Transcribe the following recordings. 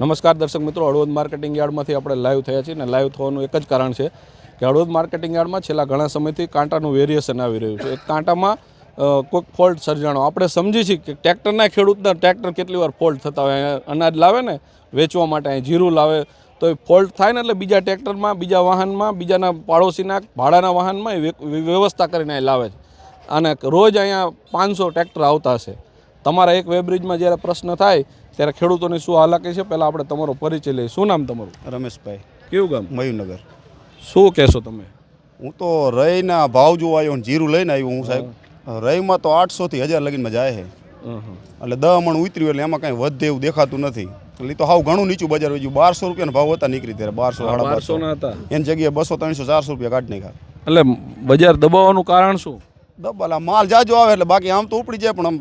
નમસ્કાર દર્શક મિત્રો, હળવદ માર્કેટિંગ યાર્ડમાંથી આપણે લાઈવ થયા છીએ અને લાઈવ થવાનું એક જ કારણ છે કે હળવદ માર્કેટિંગ યાર્ડમાં છેલ્લા ઘણા સમયથી કાંટાનું વેરિએશન આવી રહ્યું છે. એક કાંટામાં કોઈક ફોલ્ટ સર્જાણો. આપણે સમજી છીએ કે ટ્રેક્ટરના ખેડૂતના ટ્રેક્ટર કેટલી વાર ફોલ્ટ થતા હોય અનાજ લાવે ને, વેચવા માટે અહીં જીરું લાવે, તો એ ફોલ્ટ થાય ને એટલે બીજા ટ્રેક્ટરમાં, બીજા વાહનમાં, બીજાના પાડોશીના ભાડાના વાહનમાં એ વ્યવસ્થા કરીને લાવે છે. અને રોજ અહીંયા પાંચસો ટ્રેક્ટર આવતા હશે. તમારા એક વેબ્રિજમાં જ્યારે પ્રશ્ન થાય ત્યારે ખેડૂતોની શું હાલાકી છે? પહેલાં આપણે તમારો પરિચય લઈએ. શું નામ તમારું? રમેશભાઈ. કેવું ગામ? મયુનગર શું કહેશો તમે? હું તો રઈના ભાવ જોવા આવ્યો ને જીરું લઈને આવ્યો હું સાહેબ. રઈમાં તો આઠસોથી હજાર લગીનમાં જાય છે એટલે દહ મણ ઉતર્યું એટલે એમાં કાંઈ વધે એવું દેખાતું નથી. એટલે તો હાવ ઘણું નીચું બજાર વેચ્યું બારસો રૂપિયાનો ભાવ હતા નીકળી ત્યારે બારસો સાડા બારસો. હતા. એની જગ્યાએ બસો ત્રણસો ચારસો રૂપિયા કાઢી નાખ્યા. એટલે બજાર દબાવવાનું કારણ શું? ડબ્બાલા માલ જાજો આવે એટલે બાકી આમ તો ઉપડી જાય પણ આમ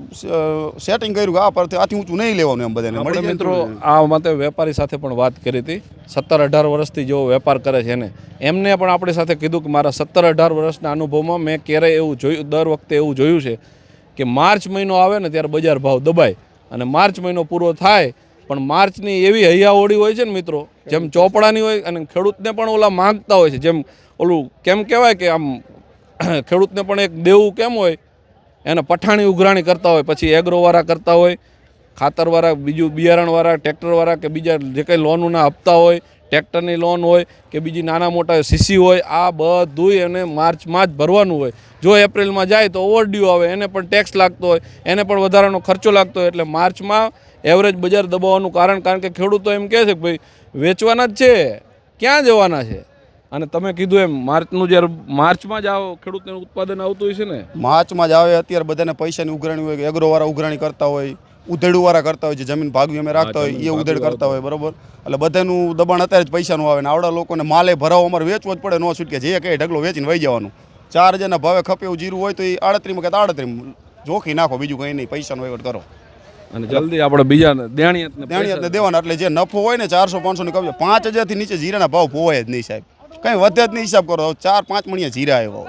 સેટિંગ કર્યું કે આ પરથી આથી ઊંચું નહીં લેવાનું એમ બધાને. મળી મિત્રો આ માટે વેપારી સાથે પણ વાત કરી હતી. સત્તર અઢાર વર્ષથી જેઓ વેપાર કરે છે એને. એમને પણ આપણી સાથે કીધું કે મારા સત્તર અઢાર વર્ષના અનુભવમાં મેં ક્યારેય એવું જોયું દર વખતે એવું જોયું છે કે માર્ચ મહિનો આવે ને ત્યારે બજાર ભાવ દબાય અને માર્ચ મહિનો પૂરો થાય પણ માર્ચની એવી હૈયાઓળી હોય છે ને મિત્રો જેમ ચોપડાની હોય અને ખેડૂતને પણ ઓલા માંગતા હોય છે જેમ ઓલું કેમ કહેવાય કે આમ ખેડૂતને પણ એક દેવું કેમ હોય, એને પઠાણી ઉઘરાણી કરતા હોય, પછી એગ્રોવાળા કરતા હોય, ખાતરવાળા, બીજું બિયારણવાળા, ટ્રેક્ટરવાળા કે બીજા જે કંઈ લોનના હપ્તા હોય, ટ્રેક્ટરની લોન હોય કે બીજી નાના મોટા સીસી હોય, આ બધું એને માર્ચમાં જ ભરવાનું હોય. જો એપ્રિલમાં જાય તો ઓવરડ્યુ આવે, એને પણ ટેક્સ લાગતો હોય, એને પણ વધારાનો ખર્ચો લાગતો હોય, એટલે માર્ચમાં એવરેજ બજાર દબાવવાનું કારણ કારણ કે ખેડૂતો એમ કહે છે કે ભાઈ, વેચવાના જ છે, ક્યાં જવાના છે? અને તમે કીધું એમ માર્ચનું જ્યારે માર્ચમાં જ આવો ખેડૂતને ઉત્પાદન આવતું હોય છે ને? માર્ચમાં જ આવે અત્યારે બધાને પૈસાની ઉઘરાણી હોય કે એગ્રોવાળા ઉઘરાણી કરતા હોય ઉધેડુવાળા કરતા હોય જે જમીન ભાગવી અમે રાખતા હોય એ ઉધેડ કરતા હોય બરોબર? એટલે બધાનું દબાણ અત્યારે જ પૈસાનું આવે ને આવડા લોકોને માલે ભરાવો અમારે વેચવો જ પડે નો છૂટકે જે કંઈ ઢગલો વેચીને વહી જવાનું. ચાર હજારના ભાવે ખપે એવું જીરું હોય તો એ આડત્રીમાં કે આડત્રીમાં જોખી નાખો બીજું કંઈ નહીં પૈસાનો વહીવટ કરો. અને જલ્દી આપણે બીજા દેણીયતને દેણીયાતને દેવાના એટલે જે નફો હોય ને ચારસો પાંચસોની કબજો પાંચ હજારથી નીચે જીરાના ભાવ પોવાય જ નહીં સાહેબ. કંઈ વધે જ નહીં હિસાબ કરો. ચાર પાંચ મણિયા જીરા આવ્યો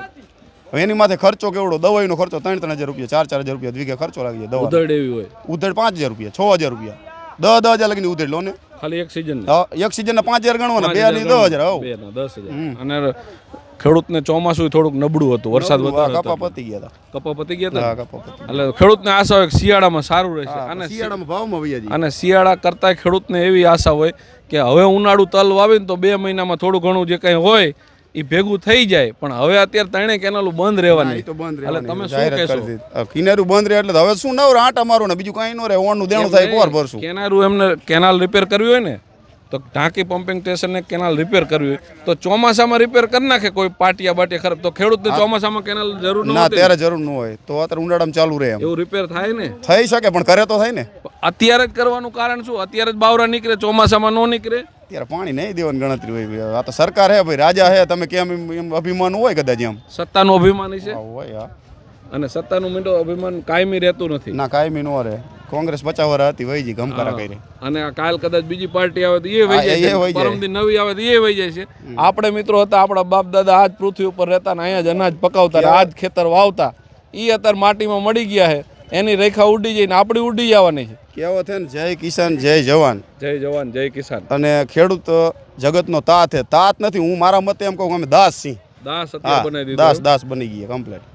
હવે એની માથે ખર્ચો કેવડો? દવાઈનો ખર્ચો ત્રણ ત્રણ હજાર રૂપિયા ચાર ચાર હજાર રૂપિયા વીઘે ખર્ચો લાગી જાય ઉધડ એવી હોય. ઉધેડ પાંચ હજાર રૂપિયા છ હજાર રૂપિયા. દસ દસ હજાર લગીને ઉધેડ લો ને. ખાલી એક સિઝન એક સિઝનના પાંચ હજાર ગણવાના બે ની દસ હજાર બે દસ હજાર. અને ખેડૂતને ચોમાસું થોડુંક નબળું હતું વરસાદ વધારે કપા પતી ગયા કપા પતી ગયા હતા? હતા કપા પતી એટલે ખેડૂતને આશા હોય કે શિયાળામાં સારું રહેશે. અને શિયાળામાં ભાવમાં વૈયા અને શિયાળા કરતાં ખેડૂતને એવી આશા હોય કે હવે ઉનાળુ તલ વાવીને તો બે મહિનામાં થોડું ઘણું જે કંઈ હોય એ ભેગું થઈ જાય. પણ હવે અત્યારે તણે કેનાલું બંધ રહેવાની. તો બંધ એટલે તમે શું કહેશો? કિનારું બંધ રહે એટલે હવે શું નવરા આટા અમારું ને બીજું કાંઈ ન રહે ઓણનું દેણું થાય કોર ભરશું? કેનારું એમને કેનાલ રિપેર કરવી હોય ને તો ઢાંકી પમ્પિંગ સ્ટેશનને કેનાલ રિપેર કરવી તો ચોમાસામાં રિપેર કરી નાખે કોઈ પાટિયા બાટિયા ખરાબ. તો ખેડૂતને ચોમાસામાં કેનાલ જરૂર ના ત્યારે જરૂર ન હોય. તો અત્યારે ઉનાળામાં ચાલુ રહે એવું રિપેર થાય ને? થઈ શકે પણ કરે તો થાય ને. અત્યારે જ કરવાનું કારણ શું? અત્યારે જ બાવરા નીકળે ચોમાસામાં ન નીકળે? ત્યારે પાણી નહીં દેવાની ગણતરી હોય. આ તો સરકાર હે ભાઈ રાજા હે તમે કેમ એમ અભિમાન હોય કદાચ એમ? સત્તાનું અભિમાની છે હોય હા. અને સત્તાનું મીંડો અભિમાન કાયમી રહેતું નથી. ના કાયમી નો રહે. કોંગ્રેસ પચાસ વર્ષ હતી વહી જી ગમકારા કરી. અને કાલ કદાચ બીજી પાર્ટી આવે તો એ વહી જાય છે. જાય. પરમદી નવી આવે તો એ વહી જાય છે. આપણે મિત્રો હતા આપણા બાપ દાદા આજ પૃથ્વી ઉપર રહેતા ને અહીંયા જ અનાજ પકાવતા આજ ખેતર વાવતા. એ અત્યારે માટીમાં મળી ગયા છે. એની રેખા ઉડી જાય ને આપણી ઉડી જવાની છે. કેવો છે ને જય કિસાન જય જવાન. જય જવાન જય કિસાન. અને ખેડૂત જગતનો તાત હે તાત નથી હું મારા મતે એમ કહું અમે દાસ સિંહ દાસ દાસ દાસ બની ગયા કમ્પ્લેટ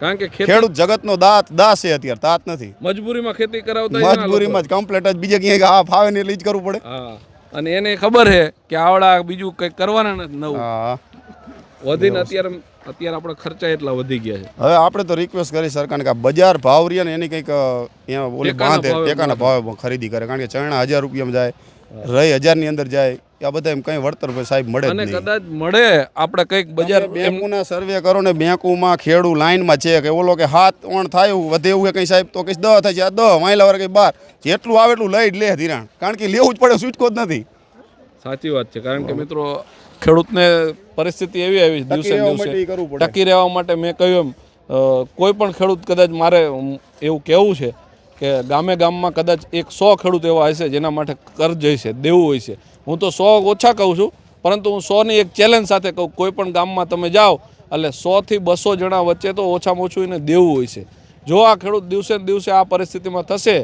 કારણ કે ખેડૂત જગતનો દાંત દાસ છે અત્યારે તાત નથી. મજબૂરીમાં ખેતી કરાવતા મજબૂરીમાં જ કમ્પ્લેટ જ બીજે ક્યાંય આ ફાવે ને એટલે જ કરવું પડે. હા અને એને ખબર છે કે આવડા બીજું કંઈક કરવાના નથી નવું. વધીને અત્યારે અત્યારે આપણા ખર્ચા એટલા વધી ગયા છે. હવે આપણે તો રિક્વેસ્ટ કરી સરકારને કે બજાર ભાવ રહ્યા ને એની કંઈક અહીંયા ઓલી ટેકાના બાંધે ટેકાના ભાવે ખરીદી કરે. કારણ કે ચણા હજાર રૂપિયામાં જાય રહી હજારની અંદર જાય આ બધા એમ કંઈ વળતર સાહેબ મળે અને કદાચ મળે આપણે કંઈક બજાર બેંકોના સર્વે કરો ને બેંકોમાં ખેડૂ લાઈનમાં છે કે ઓલો કે હાથ ઓણ થાય એવું વધે એવું કંઈ સાહેબ? તો કઈ દહ થાય છે. આ દહ માયલા વાર કંઈ બાર. જેટલું આવે એટલું લઈ જ લે ધિરાણ. કારણ કે લેવું જ પડે છૂટકો જ નથી. સાચી વાત છે. કારણ કે મિત્રો ખેડૂતને પરિસ્થિતિ એવી આવી છે દિવસે દિવસે. ટકી રહેવા માટે મેં કહ્યું એમ કોઈ પણ ખેડૂત કદાચ મારે એવું કહેવું છે કે ગામે ગામમાં કદાચ એક સો ખેડૂત એવા હશે જેના માટે કર્જ હશે દેવું હોય છે. હું તો સો ઓછા કહું છું પરંતુ હું સોની એક ચેલેન્જ સાથે કહું કોઈ પણ ગામમાં તમે જાઓ એટલે સોથી બસો જણા વચ્ચે તો ઓછામાં ઓછું એને દેવું હોય છે. જો આ ખેડૂત દિવસે ને દિવસે આ પરિસ્થિતિમાં થશે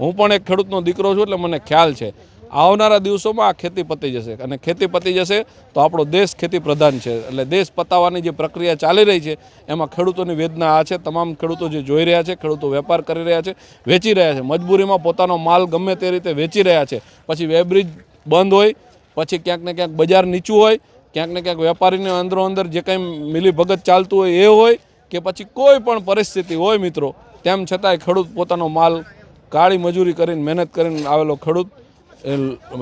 હું પણ એક ખેડૂતનો દીકરો છું એટલે મને ખ્યાલ છે. આવનારા દિવસોમાં આ ખેતી પતી જશે. અને ખેતી પતી જશે તો આપણો દેશ ખેતી પ્રધાન છે. એટલે દેશ પતાવવાની જે પ્રક્રિયા ચાલી રહી છે, એમાં ખેડૂતોની વેદના આ છે. તમામ ખેડૂતો જે જોઈ રહ્યા છે, ખેડૂતો વેપાર કરી રહ્યા છે, વેચી રહ્યા છે. મજબૂરીમાં પોતાનો માલ ગમે તે રીતે વેચી રહ્યા છે. પછી વેબ્રિજ બંધ હોય, પછી ક્યાંક ને ક્યાંક બજાર નીચું હોય, ક્યાંક ને ક્યાંક વેપારીને અંદરો અંદર જે કંઈ મિલીભગત ચાલતું હોય એ હોય કે પછી કોઈ પણ પરિસ્થિતિ હોય મિત્રો, તેમ છતાંય ખેડૂત પોતાનો માલ કાળી મજૂરી કરીને મહેનત કરીને આવેલો ખેડૂત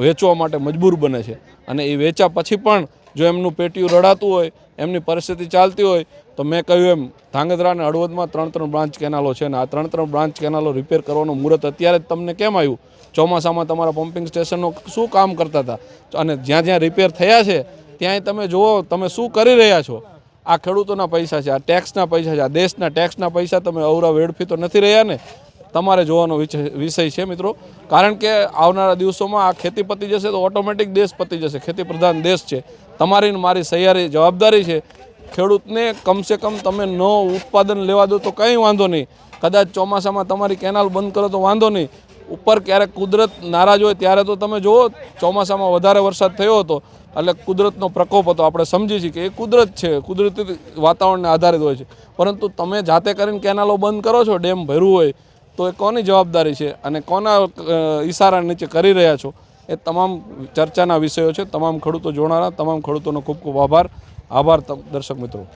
વેચવા માટે મજબૂર બને છે. અને એ વેચા પછી પણ જો એમનું પેટીયું રડાતું હોય, એમની પરિસ્થિતિ ચાલતી હોય, તો મેં કહ્યું એમ ધાંગધ્રા અને હળવદમાં ત્રણ ત્રણ બ્રાન્ચ કેનાલો છે ને આ ત્રણ ત્રણ બ્રાન્ચ કેનાલો રિપેર કરવાનું મુહૂર્ત અત્યારે જ તમને કેમ આવ્યું? ચોમાસામાં તમારા પમ્પિંગ સ્ટેશનનો શું કામ કરતા હતા? અને જ્યાં જ્યાં રિપેર થયા છે, ત્યાંય તમે જુઓ, તમે શું કરી રહ્યા છો? આ ખેડૂતોના પૈસા છે, આ ટેક્સના પૈસા છે, આ દેશના ટેક્સના પૈસા તમે અવરા વેડફી તો નથી રહ્યા ને? તમારે જોવાનો વિષય છે મિત્રો. કારણ કે આવનારા દિવસોમાં આ ખેતી પતી જશે તો ઓટોમેટિક દેશ પતી જશે. ખેતી પ્રધાન દેશ છે. તમારી મારી સહિયારી જવાબદારી છે. ખેડૂતને કમસે કમ તમે ન ઉત્પાદન લેવા દો તો કંઈ વાંધો નહીં. કદાચ ચોમાસામાં તમારી કેનાલ બંધ કરો તો વાંધો નહીં. ઉપર ક્યારેક કુદરત નારાજ હોય ત્યારે તો તમે જુઓ, ચોમાસામાં વધારે વરસાદ થયો હતો. એટલે કુદરતનો પ્રકોપ હતો. આપણે સમજી છીએ કે એ કુદરત છે. કુદરતી વાતાવરણને આધારિત હોય છે. પરંતુ તમે જાતે કરીને કેનાલો બંધ કરો છો, ડેમ ભર્યું હોય તો એ કોની જવાબદારી છે અને કોના ઈશારા નીચે કરી રહ્યા છો? એ તમામ ચર્ચાના વિષયો છે. તમામ ખેડૂતો જોડાણા તમામ ખેડૂતોનો ખૂબ ખૂબ આભાર. આભાર દર્શક મિત્રો.